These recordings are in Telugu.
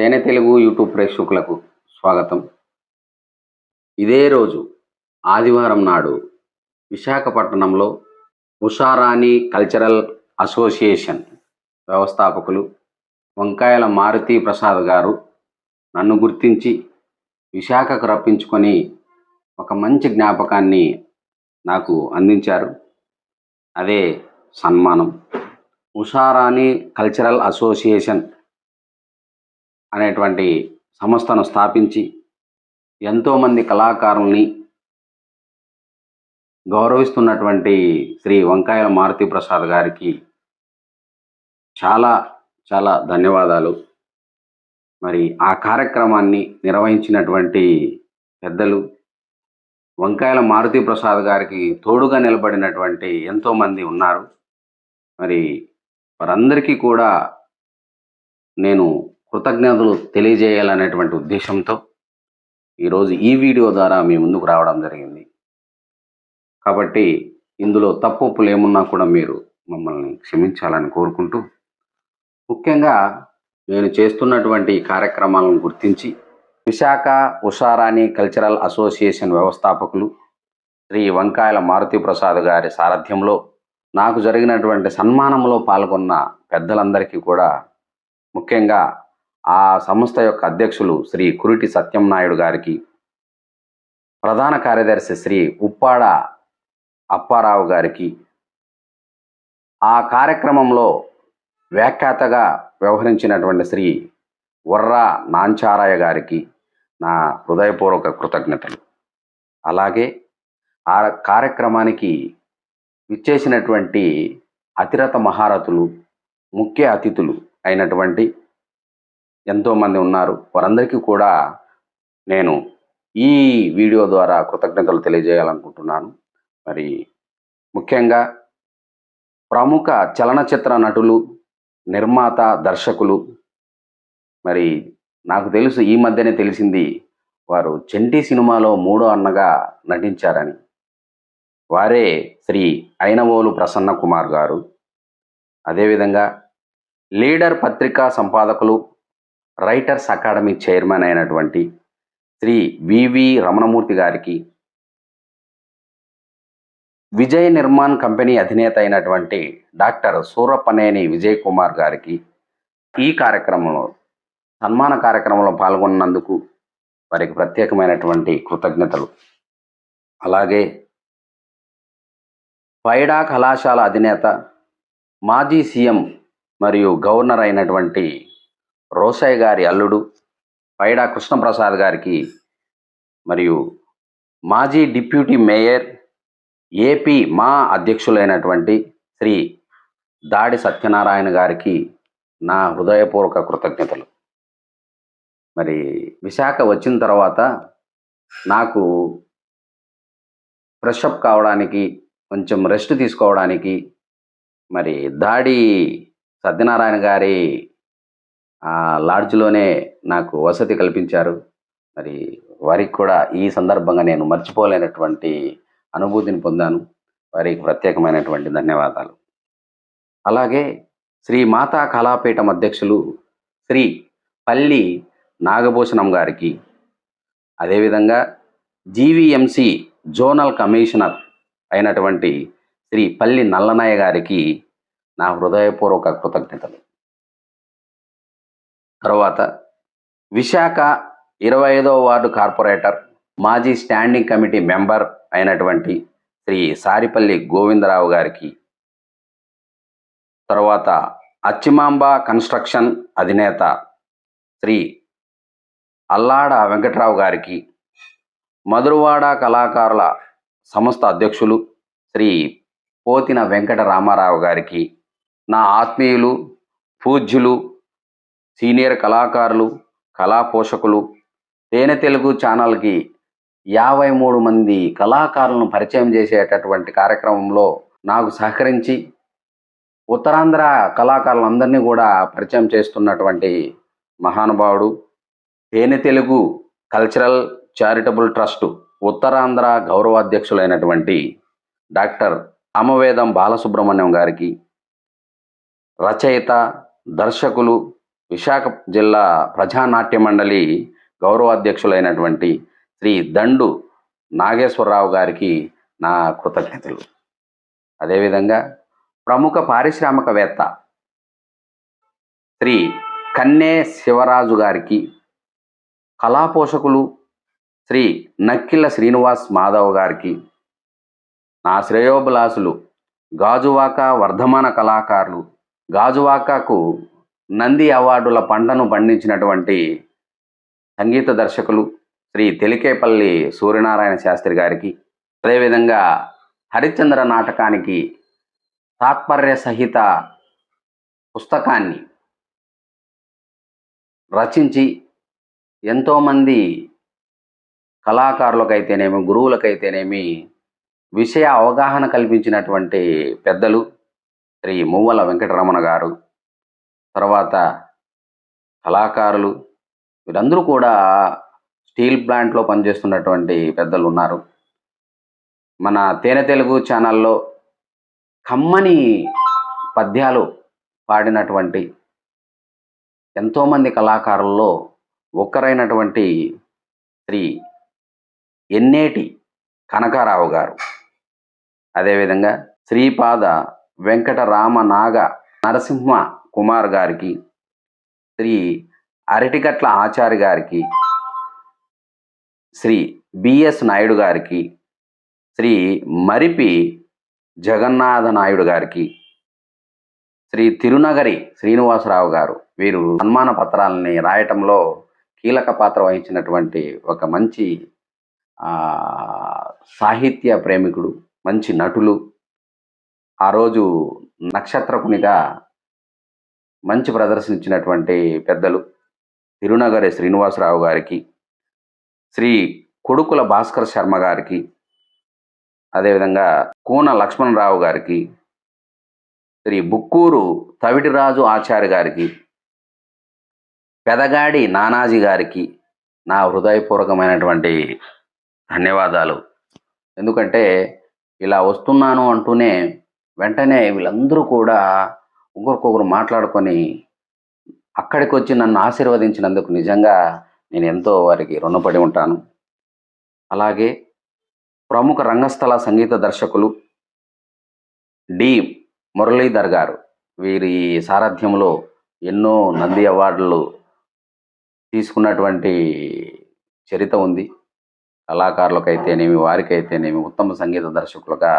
తేనె తెలుగు యూట్యూబ్ ప్రేక్షకులకు స్వాగతం. ఇదే రోజు ఆదివారం నాడు విశాఖపట్నంలో ఉషారాణి కల్చరల్ అసోసియేషన్ వ్యవస్థాపకులు వంకాయల మారుతి ప్రసాద్ గారు నన్ను గుర్తించి విశాఖకు రప్పించుకొని ఒక మంచి జ్ఞాపకాన్ని నాకు అందించారు. అదే సన్మానం. ఉషారాణి కల్చరల్ అసోసియేషన్ అనేటువంటి సంస్థను స్థాపించి ఎంతోమంది కళాకారుల్ని గౌరవిస్తున్నటువంటి శ్రీ వంకాయల మారుతి ప్రసాద్ గారికి చాలా చాలా ధన్యవాదాలు. మరి ఆ కార్యక్రమాన్ని నిర్వహించినటువంటి పెద్దలు వంకాయల మారుతి ప్రసాద్ గారికి తోడుగా నిలబడినటువంటి ఎంతోమంది ఉన్నారు. మరి వారందరికీ కూడా నేను కృతజ్ఞతలు తెలియజేయాలనేటువంటి ఉద్దేశంతో ఈరోజు ఈ వీడియో ద్వారా మీ ముందుకు రావడం జరిగింది. కాబట్టి ఇందులో తప్పులు ఏమున్నా కూడా మీరు మమ్మల్ని క్షమించాలని కోరుకుంటూ ముఖ్యంగా నేను చేస్తున్నటువంటి ఈ కార్యక్రమాలను గుర్తించి విశాఖ ఉషారాణి కల్చరల్ అసోసియేషన్ వ్యవస్థాపకులు శ్రీ వంకాయల మారుతి ప్రసాద్ గారి సారథ్యంలో నాకు జరిగినటువంటి సన్మానంలో పాల్గొన్న పెద్దలందరికీ కూడా ముఖ్యంగా ఆ సంస్థ యొక్క అధ్యక్షులు శ్రీ కురిటి సత్యం నాయుడు గారికి ప్రధాన కార్యదర్శి శ్రీ ఉప్పాడ అప్పారావు గారికి ఆ కార్యక్రమంలో వ్యాఖ్యాతగా వ్యవహరించినటువంటి శ్రీ వర్రా నాంచారాయ గారికి నా హృదయపూర్వక కృతజ్ఞతలు. అలాగే ఆ కార్యక్రమానికి విచ్చేసినటువంటి అతిరథ మహారథులు ముఖ్య అతిథులు అయినటువంటి ఎంతోమంది ఉన్నారు. వారందరికీ కూడా నేను ఈ వీడియో ద్వారా కృతజ్ఞతలు తెలియజేయాలనుకుంటున్నాను. మరి ముఖ్యంగా ప్రముఖ చలనచిత్ర నటులు నిర్మాత దర్శకులు మరి నాకు తెలుసు ఈ మధ్యనే తెలిసింది వారు చెంటి సినిమాలో మూడో అన్నగా నటించారని. వారే శ్రీ అయినవోలు ప్రసన్న కుమార్ గారు. అదేవిధంగా లీడర్ పత్రికా సంపాదకులు రైటర్స్ అకాడమీ చైర్మన్ అయినటువంటి శ్రీ వివి రమణమూర్తి గారికి విజయ్ నిర్మాణ్ కంపెనీ అధినేత అయినటువంటి డాక్టర్ సూరప్పనేని విజయ్ కుమార్ గారికి ఈ కార్యక్రమంలో సన్మాన కార్యక్రమంలో పాల్గొన్నందుకు వారికి ప్రత్యేకమైనటువంటి కృతజ్ఞతలు. అలాగే పైడా కళాశాల అధినేత మాజీ సీఎం మరియు గవర్నర్ అయినటువంటి రోసయ్య గారి అల్లుడు పైడా కృష్ణప్రసాద్ గారికి మరియు మాజీ డిప్యూటీ మేయర్ ఏపీ మా అధ్యక్షులైనటువంటి శ్రీ దాడి సత్యనారాయణ గారికి నా హృదయపూర్వక కృతజ్ఞతలు. మరి విశాఖ వచ్చిన తర్వాత నాకు ఫ్రెష్ అప్ కావడానికి కొంచెం రెస్ట్ తీసుకోవడానికి మరి దాడి సత్యనారాయణ గారి లాడ్జ్లోనే నాకు వసతి కల్పించారు. మరి వారికి కూడా ఈ సందర్భంగా నేను మర్చిపోలేనటువంటి అనుభూతిని పొందాను. వారికి ప్రత్యేకమైనటువంటి ధన్యవాదాలు. అలాగే శ్రీ మాతా కళాపీఠం అధ్యక్షులు శ్రీ పల్లి నాగభూషణం గారికి అదేవిధంగా జీవీఎంసి జోనల్ కమిషనర్ అయినటువంటి శ్రీ పల్లి నల్లనయ్య గారికి నా హృదయపూర్వక కృతజ్ఞతలు. తర్వాత విశాఖ ఇరవై ఐదవ వార్డు కార్పొరేటర్ మాజీ స్టాండింగ్ కమిటీ మెంబర్ అయినటువంటి శ్రీ సారిపల్లి గోవిందరావు గారికి తర్వాత అచ్చిమాంబ కన్స్ట్రక్షన్ అధినేత శ్రీ అల్లాడ వెంకట్రావు గారికి మధురవాడ కళాకారుల సంస్థ అధ్యక్షులు శ్రీ పోతిన వెంకట రామారావు గారికి నా ఆత్మీయులు పూజ్యులు సీనియర్ కళాకారులు కళా పోషకులు తేనె తెలుగు ఛానల్కి యాభై మూడు మంది కళాకారులను పరిచయం చేసేటటువంటి కార్యక్రమంలో నాకు సహకరించి ఉత్తరాంధ్ర కళాకారులందరినీ కూడా పరిచయం చేస్తున్నటువంటి మహానుభావుడు తేనె Telugu cultural charitable trust Uttarandhra గౌరవాధ్యక్షులైనటువంటి doctor Amavedam Balasubrahmanyam గారికి రచయిత దర్శకులు విశాఖ జిల్లా ప్రజానాట్య మండలి గౌరవాధ్యక్షులైనటువంటి శ్రీ దండు నాగేశ్వరరావు గారికి నా కృతజ్ఞతలు. అదేవిధంగా ప్రముఖ పారిశ్రామికవేత్త శ్రీ కన్నే శివరాజు గారికి కళా పోషకులు శ్రీ నక్కిల శ్రీనివాస్ మాధవ్ గారికి నా శ్రేయోభిలాసులు గాజువాక వర్ధమాన కళాకారులు గాజువాకకు నంది అవార్డుల పంటను పండించినటువంటి సంగీత దర్శకులు శ్రీ తెలికేపల్లి సూర్యనారాయణ శాస్త్రి గారికి అదేవిధంగా హరిశ్చంద్ర నాటకానికి తాత్పర్య సహిత పుస్తకాన్ని రచించి ఎంతోమంది కళాకారులకైతేనేమి గురువులకైతేనేమి విషయ అవగాహన కల్పించినటువంటి పెద్దలు శ్రీ మువ్వల వెంకటరమణ గారు తర్వాత కళాకారులు వీరందరూ కూడా స్టీల్ ప్లాంట్లో పనిచేస్తున్నటువంటి పెద్దలు ఉన్నారు. మన తేనె తెలుగు ఛానల్లో కమ్మని పద్యాలు పాడినటువంటి ఎంతోమంది కళాకారుల్లో ఒక్కరైనటువంటి శ్రీ ఎన్నేటి కనకారావు గారు. అదేవిధంగా శ్రీపాద వెంకటరామ నాగ నరసింహ కుమార్ గారికి శ్రీ అరటికట్ల ఆచారి గారికి శ్రీ బిఎస్ నాయుడు గారికి శ్రీ మరిపి జగన్నాథ నాయుడు గారికి శ్రీ తిరునగరి శ్రీనివాసరావు గారు వీరు సన్మాన పత్రాలని రాయటంలో కీలక పాత్ర వహించినటువంటి ఒక మంచి సాహిత్య ప్రేమికుడు మంచి నటులు. ఆ రోజు నక్షత్రకునిగా మంచి ప్రదర్శన ఇచ్చినటువంటి పెద్దలు తిరునగరి శ్రీనివాసరావు గారికి శ్రీ కొడుకుల భాస్కర్ శర్మ గారికి అదేవిధంగా కూన లక్ష్మణరావు గారికి శ్రీ బుక్కూరు తవిటిరాజు ఆచార్య గారికి పెదగాడి నానాజీ గారికి నా హృదయపూర్వకమైనటువంటి ధన్యవాదాలు. ఎందుకంటే ఇలా వస్తున్నాను అంటూనే వెంటనే వీళ్ళందరూ కూడా ఒకరికొకరు మాట్లాడుకొని అక్కడికి వచ్చి నన్ను ఆశీర్వదించినందుకు నిజంగా నేను ఎంతో వారికి రుణపడి ఉంటాను. అలాగే ప్రముఖ రంగస్థల సంగీత దర్శకులు డి. మురళీధర్ గారు వీరి సారథ్యంలో ఎన్నో నంది అవార్డులు తీసుకున్నటువంటి చరిత్ర ఉంది. కళాకారులకైతేనేమి వారికైతేనేమి ఉత్తమ సంగీత దర్శకులుగా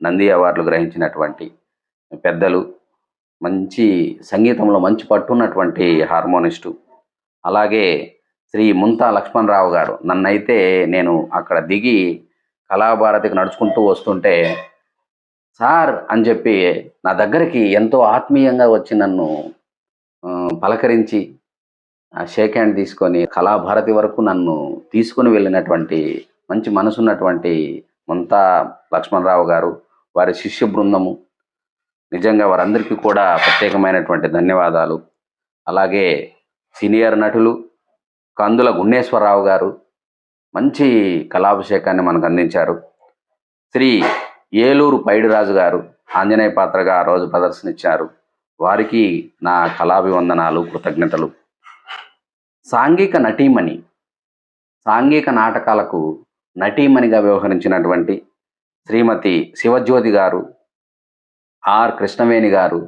నంది అవార్డులు గ్రహించినటువంటి పెద్దలు మంచి సంగీతంలో మంచి పట్టున్నటువంటి హార్మోనిస్టు. అలాగే శ్రీ ముంతా లక్ష్మణరావు గారు నన్నైతే నేను అక్కడ దిగి కళాభారతికి నడుచుకుంటూ వస్తుంటే సార్ అని చెప్పి నా దగ్గరికి ఎంతో ఆత్మీయంగా వచ్చి నన్ను పలకరించి ఆ, షేక్ హ్యాండ్ తీసుకొని కళాభారతి వరకు నన్ను తీసుకుని వెళ్ళినటువంటి మంచి మనసున్నటువంటి ముంతా లక్ష్మణరావు గారు వారి శిష్య బృందము నిజంగా వారందరికీ కూడా ప్రత్యేకమైనటువంటి ధన్యవాదాలు. అలాగే సీనియర్ నటులు కందుల గుణేశ్వరరావు గారు మంచి కళాభిషేకాన్ని మనకు అందించారు. శ్రీ ఏలూరు పైడిరాజు గారు ఆంజనేయ పాత్రగా ఆ రోజు ప్రదర్శన ఇచ్చారు వారికి నా కళాభివందనాలు కృతజ్ఞతలు. సాంఘిక నటీమణి సాంఘిక నాటకాలకు నటీమణిగా వ్యవహరించినటువంటి శ్రీమతి శివజ్యోతి గారు ఆర్ కృష్ణవేణి గారు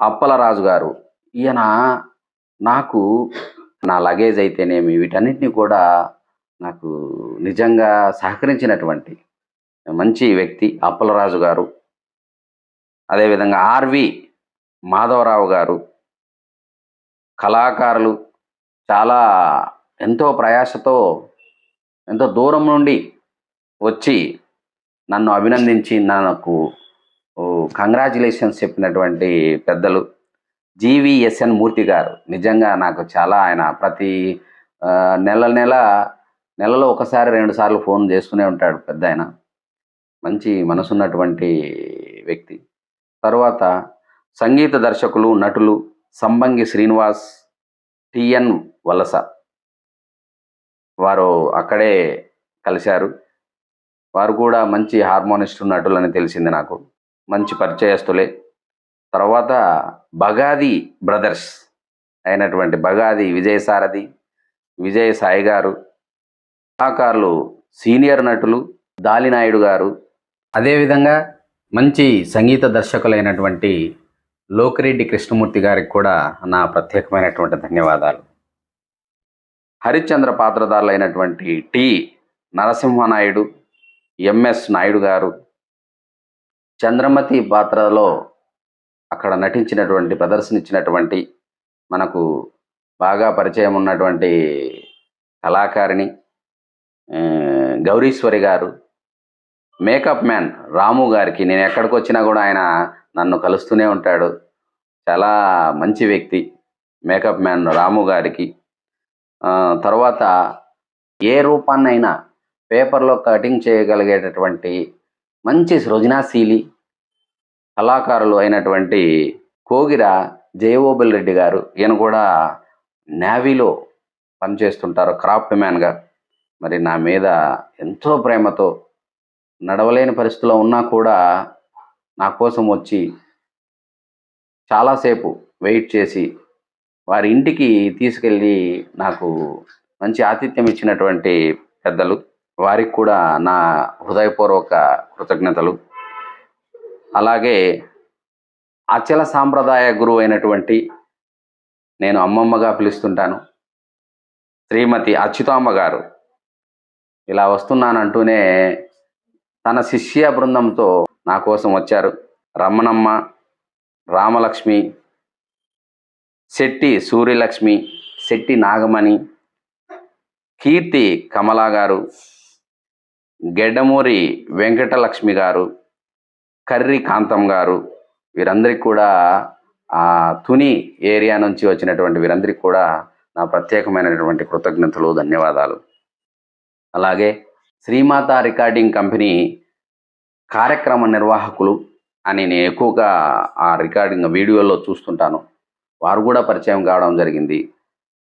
అప్పలరాజు గారు ఈయన నాకు నా లగేజ్ అయితేనేమి వీటన్నిటిని కూడా నాకు నిజంగా సహకరించినటువంటి మంచి వ్యక్తి అప్పలరాజు గారు. అదేవిధంగా ఆర్వి మాధవరావు గారు కళాకారులు చాలా ఎంతో ప్రయాసతో ఎంతో దూరం నుండి వచ్చి నన్ను అభినందించి నాకు కంగ్రాచులేషన్స్ చెప్పినటువంటి పెద్దలు. జీవిఎస్ఎన్ మూర్తి గారు నిజంగా నాకు చాలా ఆయన ప్రతి నెల నెల నెలలో ఒకసారి రెండు సార్లు ఫోన్ చేస్తూనే ఉంటాడు పెద్ద ఆయన. మంచి మనసున్నటువంటి వ్యక్తి. తర్వాత సంగీత దర్శకులు నటులు సంబంగి శ్రీనివాస్ టిఎన్ వలస. వారు అక్కడే కలిశారు. వారు కూడా మంచి హార్మోనిస్ట్ నటులని తెలిసింది నాకు. మంచి పరిచయస్తులే. తర్వాత బగాది బ్రదర్స్ అయినటువంటి బగాది విజయసారథి విజయ సాయి గారు కళాకారులు సీనియర్ నటులు దాలినాయుడు గారు. అదేవిధంగా మంచి సంగీత దర్శకులైనటువంటి లోకిరెడ్డి కృష్ణమూర్తి గారికి కూడా నా ప్రత్యేకమైనటువంటి ధన్యవాదాలు. Harishchandra పాత్రధారులైనటువంటి T Narasimha Naidu M S Naidu garu Chandramati పాత్రలో అక్కడ నటించినటువంటి ప్రదర్శనిచ్చినటువంటి మనకు బాగా పరిచయం ఉన్నటువంటి కళాకారిణి గౌరీశ్వరి గారు మేకప్ మ్యాన్ రాము గారికి. నేను ఎక్కడికి వచ్చినా కూడా ఆయన నన్ను కలుస్తూనే ఉంటాడు. చాలా మంచి వ్యక్తి మేకప్ మ్యాన్ రాము గారికి. తర్వాత ఏ రూపాన్నైనా పేపర్లో కటింగ్ చేయగలిగేటటువంటి మంచి సృజనాశీలి కళాకారులు అయినటువంటి కోగిర జయవోబుల్ రెడ్డి గారు ఈయన కూడా నేవీలో పనిచేస్తుంటారు క్రాఫ్ట్ మ్యాన్గా. మరి నా మీద ఎంతో ప్రేమతో నడవలేని పరిస్థితిలో ఉన్నా కూడా నా కోసం వచ్చి చాలాసేపు వెయిట్ చేసి వారి ఇంటికి తీసుకెళ్ళి నాకు మంచి ఆతిథ్యం ఇచ్చినటువంటి పెద్దలు. వారికి కూడా నా హృదయపూర్వక కృతజ్ఞతలు. అలాగే అచల సాంప్రదాయ గురువు అయినటువంటి నేను అమ్మమ్మగా పిలుస్తుంటాను. శ్రీమతి అచ్యుతామ్మ గారు. ఇలా వస్తున్నానంటూనే తన శిష్య బృందంతో నా కోసం వచ్చారు. రమణమ్మ రామలక్ష్మి శెట్టి సూర్యలక్ష్మి శెట్టి నాగమణి కీర్తి కమలా గారు గెడ్డమూరి వెంకటలక్ష్మి గారు కర్రి కాంతం గారు వీరందరికీ కూడా ఆ తుని ఏరియా నుంచి వచ్చినటువంటి వీరందరికీ కూడా నా ప్రత్యేకమైనటువంటి కృతజ్ఞతలు ధన్యవాదాలు. అలాగే శ్రీమాత రికార్డింగ్ కంపెనీ కార్యక్రమ నిర్వాహకులు అని నేను ఎక్కువగా ఆ రికార్డింగ్ వీడియోలో చూస్తుంటాను. వారు కూడా పరిచయం కావడం జరిగింది.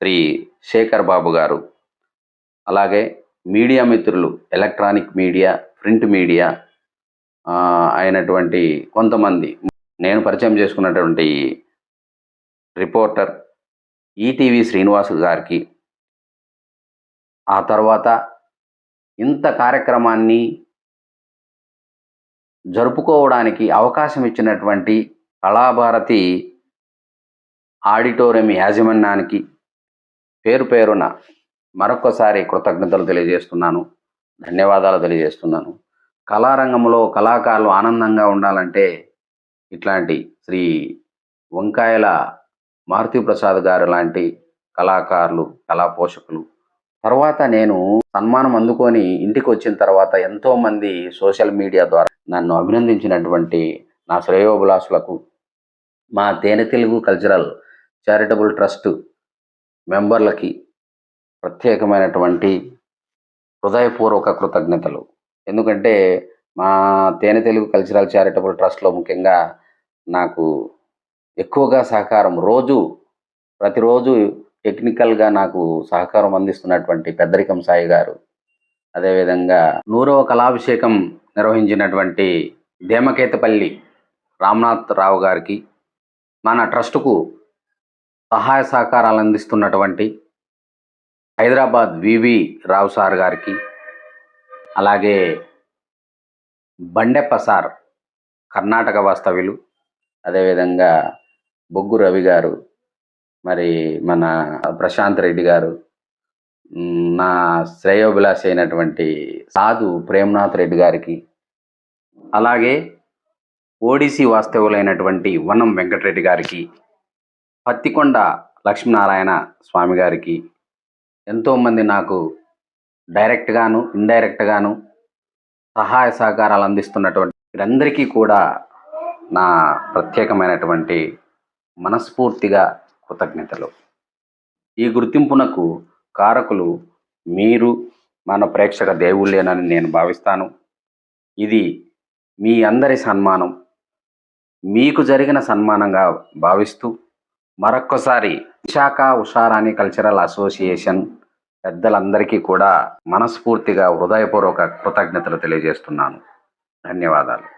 శ్రీ శేఖర్ బాబు గారు. అలాగే మీడియా మిత్రులు ఎలక్ట్రానిక్ మీడియా ప్రింట్ మీడియా అయినటువంటి కొంతమంది. నేను పరిచయం చేసుకున్నటువంటి రిపోర్టర్ ఈటీవీ శ్రీనివాస్ గారికి ఆ తర్వాత ఇంత కార్యక్రమాన్ని జరుపుకోవడానికి అవకాశం ఇచ్చినటువంటి కళాభారతి ఆడిటోరియం యాజమాన్యానికి పేరు పేరున మరొకసారి కృతజ్ఞతలు తెలియజేస్తున్నాను. ధన్యవాదాలు తెలియజేస్తున్నాను. కళారంగంలో కళాకారులు ఆనందంగా ఉండాలంటే ఇట్లాంటి శ్రీ వంకాయల మారుతి ప్రసాద్ గారు లాంటి కళాకారులు కళా పోషకులు. తర్వాత నేను సన్మానం అందుకొని ఇంటికి వచ్చిన తర్వాత ఎంతోమంది సోషల్ మీడియా ద్వారా నన్ను అభినందించినటువంటి నా శ్రేయోభిలాషులకు మా తేనె తెలుగు కల్చరల్ చారిటబుల్ ట్రస్ట్ మెంబర్లకి ప్రత్యేకమైనటువంటి హృదయపూర్వక కృతజ్ఞతలు. ఎందుకంటే మా తేనె తెలుగు కల్చరల్ చారిటబుల్ ట్రస్ట్లో ముఖ్యంగా నాకు ఎక్కువగా సహకారం రోజు ప్రతిరోజు టెక్నికల్గా నాకు సహకారం అందిస్తున్నటువంటి పెద్దరికం సాయి గారు. అదేవిధంగా నూరవ కళాభిషేకం నిర్వహించినటువంటి దేమకేతపల్లి రామ్నాథ్ రావు గారికి మన ట్రస్టుకు సహాయ సహకారాలు అందిస్తున్నటువంటి హైదరాబాద్ వివి రావు సార్ గారికి అలాగే బండెప్ప సార్ కర్ణాటక వాస్తవ్యులు అదేవిధంగా బొగ్గు రవి గారు మరి మన ప్రశాంత్ రెడ్డి గారు నా శ్రేయోభిలాషి అయినటువంటి సాధు ప్రేమ్నాథ్ రెడ్డి గారికి అలాగే ఓడిసి వాస్తవులైనటువంటి వనం వెంకటరెడ్డి గారికి పత్తికొండ లక్ష్మీనారాయణ స్వామి గారికి ఎంతోమంది నాకు డైరెక్ట్గాను ఇండైరెక్ట్గాను సహాయ సహకారాలు అందిస్తున్నటువంటి వీరందరికీ కూడా నా ప్రత్యేకమైనటువంటి మనస్ఫూర్తిగా కృతజ్ఞతలు. ఈ గుర్తింపునకు కారకులు మీరు మన ప్రేక్షక దేవుళ్ళేనని నేను భావిస్తాను. ఇది మీ అందరి సన్మానం. మీకు జరిగిన సన్మానంగా భావిస్తూ మరొక్కసారి విశాఖ ఉషారాణి కల్చరల్ అసోసియేషన్ పెద్దలందరికీ కూడా మనస్ఫూర్తిగా హృదయపూర్వక కృతజ్ఞతలు తెలియజేస్తున్నాను. ధన్యవాదాలు.